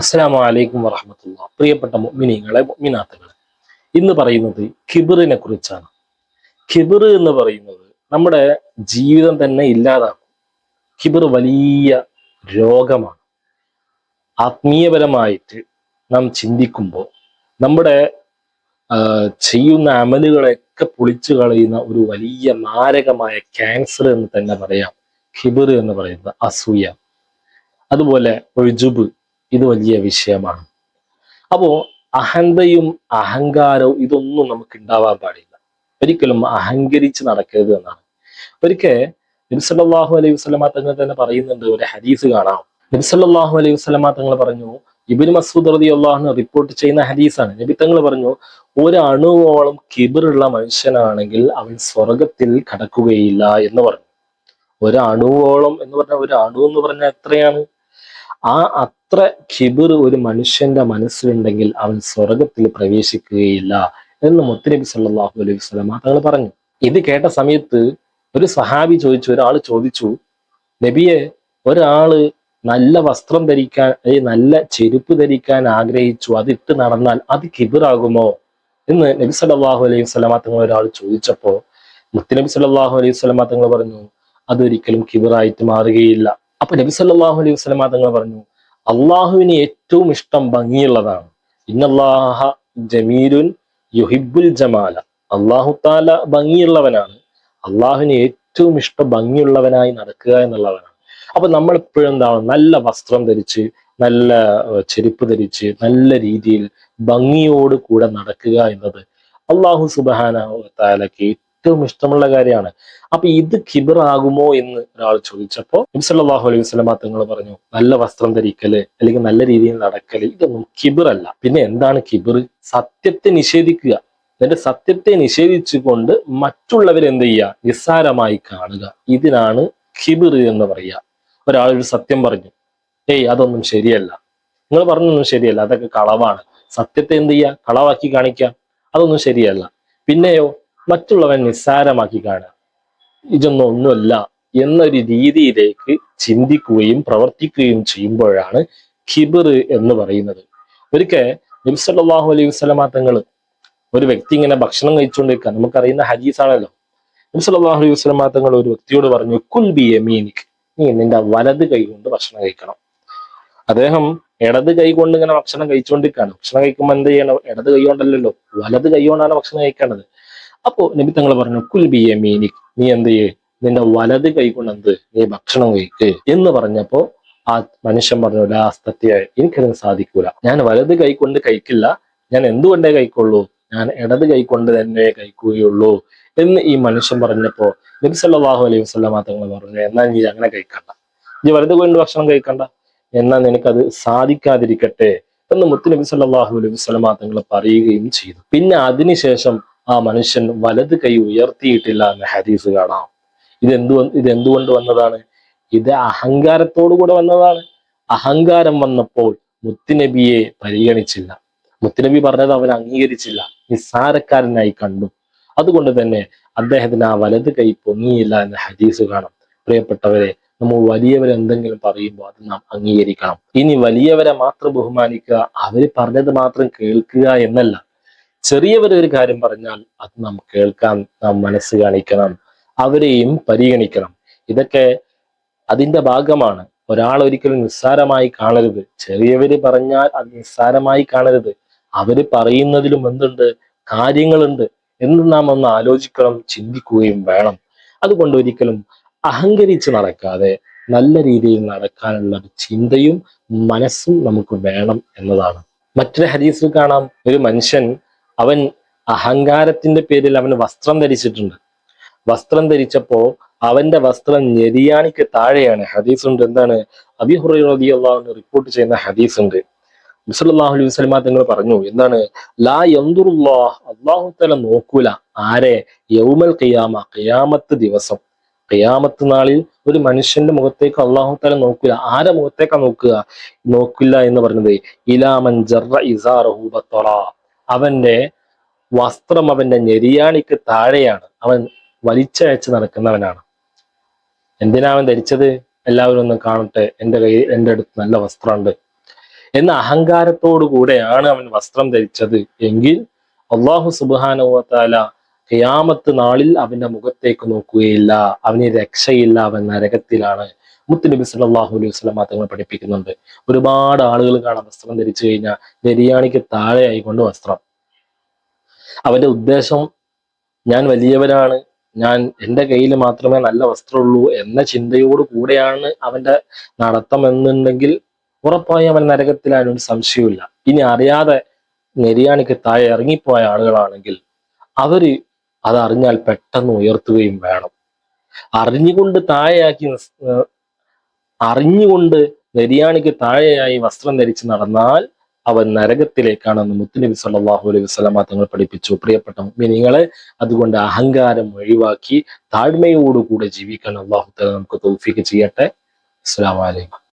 അസ്സാം വലൈക്കും വറഹമത്തുള്ള. പ്രിയപ്പെട്ട മിനിങ്ങളെ മുഅ്മിനാത്തുകളെ ഇന്ന് പറയുന്നത് ഖിബറിനെ കുറിച്ചാണ്. ഖിബർ എന്ന് പറയുന്നത് നമ്മുടെ ജീവിതം തന്നെ ഇല്ലാതാക്കും. ഖിബർ വലിയ രോഗമാണ്. ആത്മീയപരമായിട്ട് നാം ചിന്തിക്കുമ്പോൾ നമ്മുടെ ചെയ്യുന്ന അമലുകളെയൊക്കെ പൊളിച്ചു കളയുന്ന ഒരു വലിയ മാരകമായ ക്യാൻസർ എന്ന് തന്നെ പറയാം. ഖിബർ എന്ന് പറയുന്നത് അസൂയ. അതുപോലെ ഒഴുജുബ്. ഇത് വലിയ വിഷയമാണ്. അപ്പോ അഹന്തയും അഹങ്കാരവും ഇതൊന്നും നമുക്ക് ഉണ്ടാവാൻ പാടില്ല. ഒരിക്കലും അഹങ്കരിച്ച് നടക്കരുത് എന്നാണ്. ഒരിക്കൽ നബിസല്ലാഹു അലൈഹി വസ്ലമ തങ്ങൾ തന്നെ പറയുന്നുണ്ട് ഒരു ഹദീസ് കാണാം. നബിസല്ലാഹു അലൈഹി വസ്ലമ തങ്ങൾ പറഞ്ഞു ഇബിൻ മസൂദ് റതി അള്ളാഹുന് റിപ്പോർട്ട് ചെയ്യുന്ന ഹദീസാണ്. നബി തങ്ങൾ പറഞ്ഞു ഒരു അണുവോളം കിബിറുള്ള മനുഷ്യനാണെങ്കിൽ അവൻ സ്വർഗത്തിൽ കടക്കുകയില്ല എന്ന് പറഞ്ഞു. ഒരു അണുവോളം എന്ന് പറഞ്ഞ ഒരു അണു എന്ന് പറഞ്ഞാൽ എത്രയാണ്? ആ അത്ര ഖിബിർ ഒരു മനുഷ്യന്റെ മനസ്സിലുണ്ടെങ്കിൽ അവൻ സ്വർഗത്തിൽ പ്രവേശിക്കുകയില്ല എന്ന് മുത്തനബി സല്ലല്ലാഹു അലൈഹി വസല്ലം തങ്ങൾ പറഞ്ഞു. ഇത് കേട്ട സമയത്ത് ഒരു സഹാബി ചോദിച്ചു ഒരാൾ ചോദിച്ചു നബിയെ ഒരാൾ നല്ല വസ്ത്രം ധരിക്കാൻ നല്ല ചെരുപ്പ് ധരിക്കാൻ ആഗ്രഹിച്ചു അതിട്ട് നടന്നാൽ അത് കിബിറാകുമോ എന്ന് നബി സല്ലല്ലാഹു അലൈഹി വസല്ലം തങ്ങൾ ഒരാൾ ചോദിച്ചപ്പോ മുത്തനബി സല്ലല്ലാഹു അലൈഹി വസല്ലം തങ്ങൾ പറഞ്ഞു അതൊരിക്കലും കിബിറായിട്ട് മാറുകയില്ല. അപ്പൊ നബി സല്ലല്ലാഹു അലൈഹി വസല്ലം തങ്ങൾ പറഞ്ഞു അള്ളാഹുവിന് ഏറ്റവും ഇഷ്ടം ഭംഗിയുള്ളതാണ്. ഇന്നല്ലാഹ ജമീലുൻ യുഹിബുൽ ജമാല. അള്ളാഹു താല ഭംഗിയുള്ളവനാണ്. അള്ളാഹുവിന് ഏറ്റവും ഇഷ്ടം ഭംഗിയുള്ളവനായി നടക്കുക എന്നുള്ളവനാണ്. അപ്പൊ നമ്മൾ എപ്പോഴും എന്താണ് നല്ല വസ്ത്രം ധരിച്ച് നല്ല ചെരുപ്പ് ധരിച്ച് നല്ല രീതിയിൽ ഭംഗിയോട് കൂടെ നടക്കുക എന്നത് അള്ളാഹു സുബാന ഏറ്റവും ഇഷ്ടമുള്ള കാര്യമാണ്. അപ്പൊ ഇത് കിബിറാകുമോ എന്ന് ഒരാൾ ചോദിച്ചപ്പോ നബ്സല്ലാഹു അലൈഹി വസ്ലമ തങ്ങൾ പറഞ്ഞു നല്ല വസ്ത്രം ധരിക്കൽ അല്ലെങ്കിൽ നല്ല രീതിയിൽ നടക്കൽ ഇതൊന്നും കിബിറല്ല പിന്നെ എന്താണ് കിബിർ? സത്യത്തെ നിഷേധിക്കുക. എന്നിട്ട് സത്യത്തെ നിഷേധിച്ചുകൊണ്ട് മറ്റുള്ളവരെ എന്ത് ചെയ്യുക? നിസ്സാരമായി കാണുക. ഇതിനാണ് ഖിബിർ എന്ന് പറയുക. ഒരാൾ ഒരു സത്യം പറഞ്ഞു ഏയ് അതൊന്നും ശരിയല്ല. നിങ്ങൾ പറഞ്ഞൊന്നും ശരിയല്ല. അതൊക്കെ കളവാണ്. സത്യത്തെ എന്ത് ചെയ്യുക? കളവാക്കി കാണിക്കുക. അതൊന്നും ശരിയല്ല. പിന്നെയോ മറ്റുള്ളവൻ നിസ്സാരമാക്കി കാണുക. ഇതൊന്നും ഒന്നുമല്ല. എന്നൊരു രീതിയിലേക്ക് ചിന്തിക്കുകയും പ്രവർത്തിക്കുകയും ചെയ്യുമ്പോഴാണ് ഖിബിർ എന്ന് പറയുന്നത്. ഒരിക്കൽ നബ്സല്ലാഹു അലൈഹി വസ്ലമാ തങ്ങൾ ഒരു വ്യക്തി ഇങ്ങനെ ഭക്ഷണം കഴിച്ചുകൊണ്ടിരിക്കുക നമുക്കറിയുന്ന ഹദീസാണല്ലോ. നബ്സല്ലാഹു അലൈഹി വസ്ലമാ തങ്ങൾ ഒരു വ്യക്തിയോട് പറഞ്ഞു കുൽ ബി യമീനിക്. നീ നിന്റെ വലത് കൈ കൊണ്ട് ഭക്ഷണം കഴിക്കണം. അദ്ദേഹം ഇടത് കൈ കൊണ്ട് ഇങ്ങനെ ഭക്ഷണം കഴിച്ചുകൊണ്ടിരിക്കുകയാണ്. ഭക്ഷണം കഴിക്കുമ്പോൾ എന്ത് ചെയ്യണം? ഇടത് കൈ കൊണ്ടല്ലല്ലോ. വലത് കൈ കൊണ്ടാണ് ഭക്ഷണം കഴിക്കേണ്ടത്. അപ്പോ നബി തങ്ങൾ പറഞ്ഞു കുൽ ബി യമീനിക് നീ എന്ത് ചെയ്യേ? നിന്റെ വലത് കൈ കൊണ്ട് എന്ത്? നീ ഭക്ഷണം കഴിക്ക്. എന്ന് പറഞ്ഞപ്പോ ആ മനുഷ്യൻ പറഞ്ഞു ലാസ്തത്യ എനിക്കതിന് സാധിക്കൂല. ഞാൻ വലത് കൈകൊണ്ട് കഴിക്കില്ല. ഞാൻ എന്തുകൊണ്ടേ കഴിക്കുള്ളൂ? ഞാൻ ഇടത് കൈ കൊണ്ട് തന്നെ കഴിക്കുകയുള്ളൂ. എന്ന് ഈ മനുഷ്യൻ പറഞ്ഞപ്പോ നബി സല്ലല്ലാഹു അലൈഹി വസ്ലാം തങ്ങൾ പറഞ്ഞു എന്നാൽ നീ അങ്ങനെ കഴിക്കണ്ട. നീ വലത് കൊണ്ട് ഭക്ഷണം കഴിക്കണ്ട. എന്നാൽ നിനക്കത് സാധിക്കാതിരിക്കട്ടെ. എന്ന് മുത്തു നബി സല്ലല്ലാഹു അലൈഹി വസ്ലാം തങ്ങൾ പറയുകയും ചെയ്തു. പിന്നെ അതിനുശേഷം ആ മനുഷ്യൻ വലത് കൈ ഉയർത്തിയിട്ടില്ല എന്ന ഹദീസ് കാണാം. ഇതെന്തു ഇത് എന്തുകൊണ്ട് വന്നതാണ്? ഇത് അഹങ്കാരത്തോടു കൂടെ വന്നതാണ്. അഹങ്കാരം വന്നപ്പോൾ മുത്തുനബിയെ പരിഗണിച്ചില്ല. മുത്തുനബി പറഞ്ഞത് അവൻ അംഗീകരിച്ചില്ല. നിസ്സാരക്കാരനായി കണ്ടു. അതുകൊണ്ട് തന്നെ അദ്ദേഹത്തിന് ആ വലത് കൈ പൊങ്ങിയില്ല എന്ന ഹദീസ് കാണാം. പ്രിയപ്പെട്ടവരെ നമ്മൾ വലിയവരെ എന്തെങ്കിലും പറയുമ്പോൾ അത് നാം അംഗീകരിക്കണം. ഇനി വലിയവരെ മാത്രം ബഹുമാനിക്കുക അവർ പറഞ്ഞത് മാത്രം കേൾക്കുക എന്നല്ല. ചെറിയവർ ഒരു കാര്യം പറഞ്ഞാൽ അത് നാം കേൾക്കാൻ നാം മനസ്സ് കാണിക്കണം അവരെയും പരിഗണിക്കണം. ഇതൊക്കെ അതിന്റെ ഭാഗമാണ്. ഒരാൾ ഒരിക്കലും നിസ്സാരമായി കാണരുത്. ചെറിയവര് പറഞ്ഞാൽ അത് നിസ്സാരമായി കാണരുത്. അവർ പറയുന്നതിലും എന്തുണ്ട്? കാര്യങ്ങളുണ്ട് എന്ന് നാം ഒന്ന് ആലോചിക്കണം ചിന്തിക്കുകയും വേണം. അതുകൊണ്ട് ഒരിക്കലും അഹങ്കരിച്ച് നടക്കാതെ നല്ല രീതിയിൽ നടക്കാനുള്ള ഒരു ചിന്തയും മനസ്സും നമുക്ക് വേണം എന്നതാണ്. മറ്റൊരു ഹരീസിൽ കാണാം. ഒരു മനുഷ്യൻ അവൻ അഹങ്കാരത്തിന്റെ പേരിൽ അവന് വസ്ത്രം ധരിച്ചിട്ടുണ്ട്. വസ്ത്രം ധരിച്ചപ്പോ അവന്റെ വസ്ത്രം ഞെരിയാണിക്ക് താഴെയാണ്. ഹദീസ് ഉണ്ട് എന്താണ്? അബി ഹുറൈ അള്ളാഹുന് റിപ്പോർട്ട് ചെയ്യുന്ന ഹദീസ് ഉണ്ട് മുസലാഹു അലൈഹി വസ്ലമ തങ്ങൾ പറഞ്ഞു എന്താണ്? ലാ യന്തുറുല്ലാ അള്ളാഹു തല നോക്കൂല. ആരെ? യൗമൽ ഖിയാമ ഖിയാമത്ത് ദിവസം. ഖിയാമത്ത് നാളിൽ ഒരു മനുഷ്യന്റെ മുഖത്തേക്ക് അള്ളാഹു തല നോക്കൂല. ആരെ മുഖത്തേക്കാ നോക്കുക? നോക്കില്ല എന്ന് പറഞ്ഞത് ഇലാമൻ ജറ ഇസാറഹു ബത്തറ. അവന്റെ വസ്ത്രം അവന്റെ ഞെരിയാണിക്ക് താഴെയാണ്. അവൻ വലിച്ചയച്ച് നടക്കുന്നവനാണ്. എന്തിനാ അവൻ ധരിച്ചത്? എല്ലാവരും ഒന്ന് കാണട്ടെ. എന്റെ കയ്യിൽ എന്റെ അടുത്ത് നല്ല വസ്ത്രമുണ്ട്. എന്ന അഹങ്കാരത്തോടു കൂടെയാണ് അവൻ വസ്ത്രം ധരിച്ചത്. എങ്കിൽ അള്ളാഹു സുബാനുവത്താല ഖിയാമത്ത് നാളിൽ അവന്റെ മുഖത്തേക്ക് നോക്കുകയില്ല. അവന് രക്ഷയില്ല. അവൻ നരകത്തിലാണ്. മുത്തുനബി സല്ലല്ലാഹു അലൈഹി വസല്ലം തങ്ങൾ പഠിപ്പിക്കുന്നുണ്ട്. ഒരുപാട് ആളുകൾ കാണാം വസ്ത്രം ധരിച്ചു കഴിഞ്ഞാൽ നെരിയാണിക്ക് താഴെ ആയിക്കൊണ്ട് വസ്ത്രം. അവന്റെ ഉദ്ദേശം ഞാൻ വലിയവരാണ് ഞാൻ എന്റെ കയ്യിൽ മാത്രമേ നല്ല വസ്ത്രമുള്ളൂ എന്ന ചിന്തയോട് കൂടെയാണ് അവന്റെ നടത്തം എന്നുണ്ടെങ്കിൽ ഉറപ്പായും അവൻ നരകത്തിലാണ് ഒരു സംശയമില്ല ഇനി അറിയാതെ നെരിയാണിക്ക് താഴെ ഇറങ്ങിപ്പോയ ആളുകളാണെങ്കിൽ അവർ അത് അറിഞ്ഞാൽ പെട്ടെന്ന് ഉയർത്തുകയും വേണം. അറിഞ്ഞുകൊണ്ട് താഴെയാക്കി അറിഞ്ഞുകൊണ്ട് നെരിയാണിക്ക് താഴെയായി വസ്ത്രം ധരിച്ച് നടന്നാൽ അവൻ നരകത്തിലേക്കാണെന്ന് മുത്തുനബി സല്ലാഹു അലൈഹി വസ്ലാമ തങ്ങൾ പഠിപ്പിച്ചു. പ്രിയപ്പെട്ട മിനിങ്ങളെ അതുകൊണ്ട് അഹങ്കാരം ഒഴിവാക്കി താഴ്മയോടുകൂടെ ജീവിക്കാൻ അള്ളാഹു തല നമുക്ക് തോൽഫിക്ക് ചെയ്യട്ടെ. അസ്സാം അലൈക്കും.